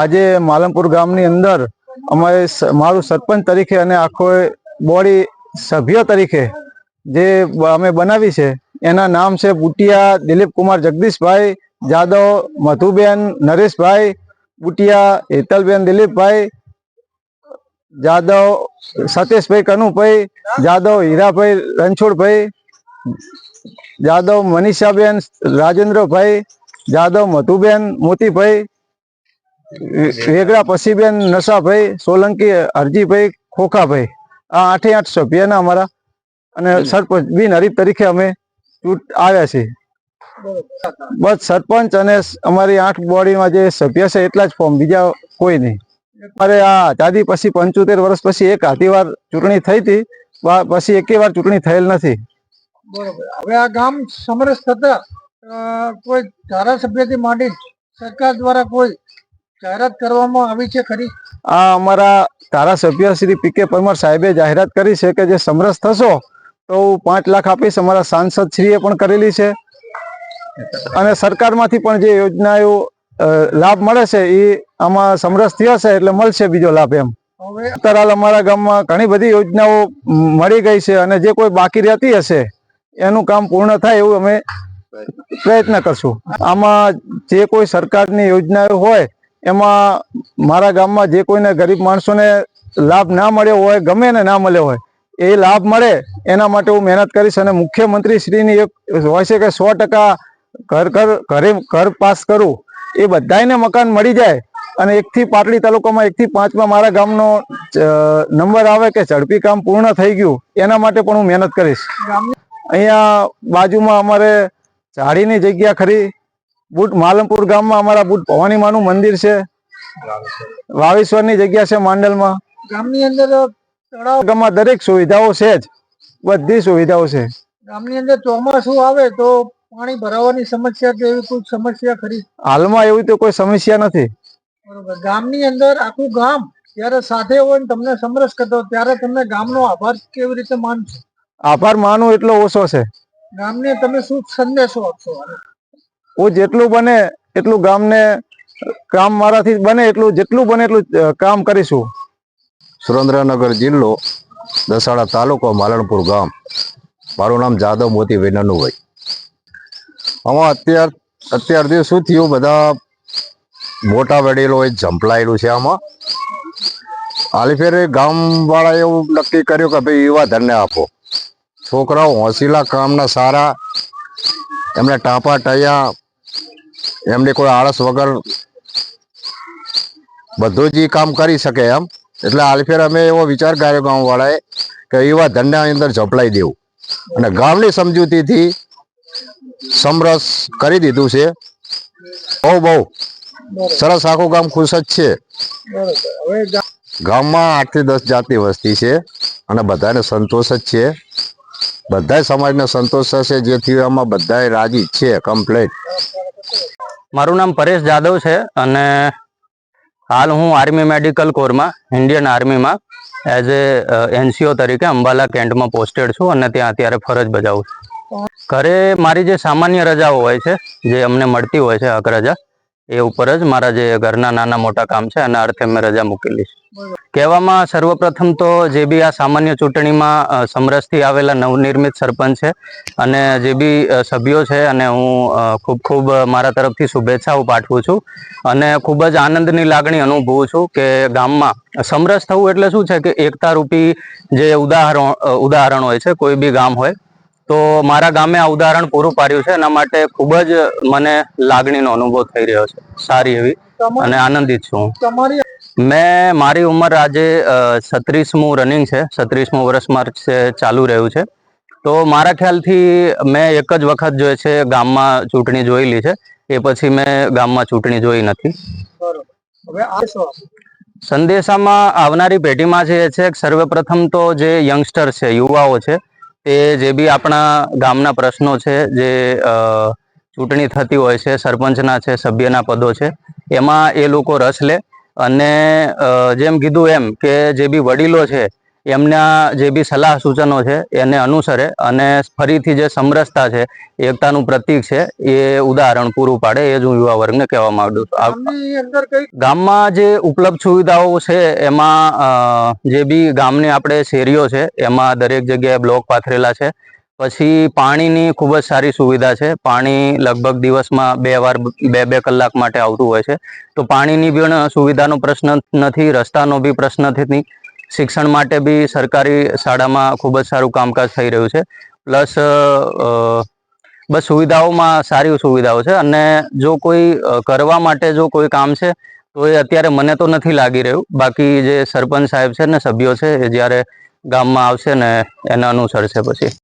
આજે માલમપુર ગામની અંદર અમારે મારું સરપંચ તરીકે અને આખો બોડી સભ્ય તરીકે જે અમે બનાવી છે, એના નામ છે બુટિયા દિલીપ કુમાર જગદીશભાઈ, જાદવ મધુબેન નરેશભાઈ, બુટિયા હેતલબેન દિલીપભાઈ, જાદવ સતીશભાઈ કનુભાઈ, જાદવ હીરાભાઈ રણછોડભાઈ, જાદવ મનીષાબેન રાજેન્દ્રભાઈ, જાદવ મધુબેન મોતીભાઈ વેગડા પસીબેન નશાભાઈ સોલંકી હરજીભાઈ ખોખાભાઈ. આ આઠે આઠ સભ્યના અમારા. અને સરપંચ બિન હરીફ તરીકે અમે ચૂંટ આવ્યા છીએ. બસ સરપંચ અને અમારી આઠ બોડીમાં જે સભ્ય છે એટલા જ ફોર્મ બીજા કોઈ નહીં. અમારે આ આઝાદી પછી પંચોતેર વર્ષ પછી એક આધી વાર ચૂંટણી થઈ હતી. પછી એકે વાર ચૂંટણી થયેલ નથી. હવે આ ગામ સમરસ થતા કોઈ ધારાસભ્યથી માંડી સરકાર દ્વારા કોઈ જાહેરાત કરવામાં આવી છે ખરી? આ અમારા ધારાસભ્ય શ્રી પી કે પરમાર સાહેબે જાહેરાત કરી છે કે જે સમરસ થશો તો હું પાંચ લાખ આપીશ અમારા સાંસદ શ્રીએ પણ કરેલી છે. અને સરકારમાંથી પણ જે યોજનાઓ લાભ મળે છે એ આમાં સમરસ થયા છે એટલે મળશે બીજો લાભ એમ. હવે અત્યારે અમારા ગામમાં ઘણી બધી યોજનાઓ મળી ગઈ છે અને જે કોઈ બાકી રહેતી હશે એનું કામ પૂર્ણ થાય એવું અમે પ્રયત્ન કરશું. આમાં જે કોઈ સરકારની યોજનાઓ હોય એમાં મારા ગામમાં જે કોઈને ગરીબ માણસોને લાભ ના મળ્યો હોય, ગમે ને ના મળ્યો હોય, એ લાભ મળે, એના માટે હું મહેનત કરીશ અને મુખ્યમંત્રી શ્રીની એક હોય છે કે સો ટકા ઘર ઘર ઘરે ઘર પાસ કરું, એ બધાયને મકાન મળી જાય અને એકથી પાટડી તાલુકામાં એકથી પાંચમાં મારા ગામનો નંબર આવે કે ઝડપી કામ પૂર્ણ થઈ ગયું, એના માટે પણ હું મહેનત કરીશ. અહીંયા બાજુમાં અમારે ઝાડીની જગ્યા ખરી બુટ માલમપુર ગામમાં અમારા બુટ ભવાની માનું મંદિર છે. વાવેશ્વરની જગ્યા છે માંડલમાં. ગામની અંદર ગામમાં દરેક સુવિધાઓ છે જ. બધી સુવિધાઓ છે. ગામની અંદર ચોમાસું આવે તો પાણી ભરાવાની સમસ્યા કે એવી કોઈ સમસ્યા ખરી? હાલમાં એવી તો કોઈ સમસ્યા નથી. બરોબર. ગામની અંદર આખું ગામ જ્યારે સાથે હોય ને તમને સમરસ કરતો ત્યારે તમને ગામનો આભાર કેવી રીતે માનશો? આભાર માનો એટલો ઓછો છે. ગામને તમે શું સંદેશો આપશો. હું જેટલું બને, એટલું ગામને કામ મારાથી બને, એટલું જેટલું બને એટલું કામ કરીશું. સુરેન્દ્રનગર જિલ્લો, દસાડા તાલુકો, માલણપુર ગામ. મારું નામ જાદવ મોતી નનુભાઈ આમાં અત્યાર અત્યાર સુધી શું થયું? બધા મોટા વડીલોએ ઝંપલાયેલું છે આમાં. આલીફેરે ગામવાળાએ એવું નક્કી કર્યું કે ભાઈ, યુવા ધન્ય આપો. છોકરાઓ હોંસીલા કામના સારા, એમને ટાંપા ટયા એમની કોઈ આળસ વગર બધું જ કામ કરી શકે એમ. એટલે હાલફેર અમે એવો વિચાર કર્યો ગામવાળાએ કે એવા ધંધા અંદર ઝપલાઈ દેવું. અને ગામની સમજૂતીથી સમરસ કરી દીધું છે. બહુ બહુ. સરસ આખું ગામ ખુશ જ છે. ગામમાં આઠથી દસ જાતની વસ્તી છે અને બધાને સંતોષ જ છે. બધા સમાજને સંતોષ થશે જેથી આમાં બધા રાજી છે કમ્પ્લેટ મારું નામ પરેશ જાદવ છે અને હાલ હું આર્મી મેડિકલ કોરમાં ઇન્ડિયન આર્મીમાં એઝ એ એનસીઓ તરીકે અંબાલા કેન્ટમાં પોસ્ટેડ છું અને ત્યાં અત્યારે ફરજ બજાવું છું. ઘરે મારી જે સામાન્ય રજાઓ હોય છે, જે અમને મળતી હોય છે, હક રજા એ ઉપર જ મારા જે ઘરના નાના મોટા કામ છે એના અર્થે મેં રજા મૂકેલી છે. કહેવામાં સર્વપ્રથમ તો જે બી આ સામાન્ય ચૂંટણીમાં સમરસથી આવેલા નવનિર્મિત સરપંચ છે અને જે બી સભ્યો છે અને હું ખૂબ ખૂબ મારા તરફથી શુભેચ્છાઓ પાઠવું છું અને ખૂબ જ આનંદની લાગણી અનુભવું છું કે ગામમાં સમરસ થવું એટલે શું છે કે એકતા રૂપી જે ઉદાહરણ ઉદાહરણ હોય છે કોઈ બી ગામ હોય તો મારા ગામે આ ઉદાહરણ પૂરું પાડ્યું છે. એના માટે ખૂબ જ મને લાગણીનો અનુભવ થઈ રહ્યો છે. સારી એવી અને આનંદિત છું. મેં મારી ઉંમર આજે છત્રીસમું રનિંગ છે. છત્રીસમું વર્ષ માર્ચ ચાલુ રહ્યું છે. તો મારા ખ્યાલથી મેં એક જ વખત જે છે ગામમાં ચૂંટણી જોયેલી છે. એ પછી મેં ગામમાં ચૂંટણી જોઈ નથી? સંદેશામાં આવનારી પેઢીમાં જે છે સર્વપ્રથમ તો જે યંગસ્ટર છે યુવાઓ છે તે જે બી આપણા ગામના પ્રશ્નો છે, જે ચૂંટણી થતી હોય છે, સરપંચના છે, સભ્યના પદો છે, એમાં એ લોકો રસ લે. અને જેમ કીધું એમ કે જે બી વડીલો છે એમના જે બી સલાહ સૂચનો છે એને અનુસરે અને ફરીથી જે સમરસતા છે એકતાનું પ્રતીક છે એ ઉદાહરણ પૂરું પાડે એ જ હું યુવા વર્ગને કહેવા માંગુ છું. ગામમાં જે ઉપલબ્ધ સુવિધાઓ છે એમાં જે બી ગામની આપણે શેરીઓ છે એમાં દરેક જગ્યાએ બ્લોક પાથરેલા છે. પછી પાણીની ખૂબ જ સારી સુવિધા છે. પાણી લગભગ દિવસમાં બે વાર બે બે કલાક માટે આવતું હોય છે. તો પાણીની પણ સુવિધાનો પ્રશ્ન નથી રસ્તાનો બી પ્રશ્ન નથી. શિક્ષણ માટે બી સરકારી શાળામાં ખૂબ જ સારું કામકાજ થઈ રહ્યું છે. પ્લસ બસ સુવિધાઓમાં સારી સુવિધાઓ છે અને જો કોઈ કરવા માટે જો કોઈ કામ છે, તો એ અત્યારે મને તો નથી લાગી રહ્યું. બાકી જે સરપંચ સાહેબ છે ને સભ્યો છે એ જ્યારે ગામમાં આવશે ને એને અનુસરશે પછી.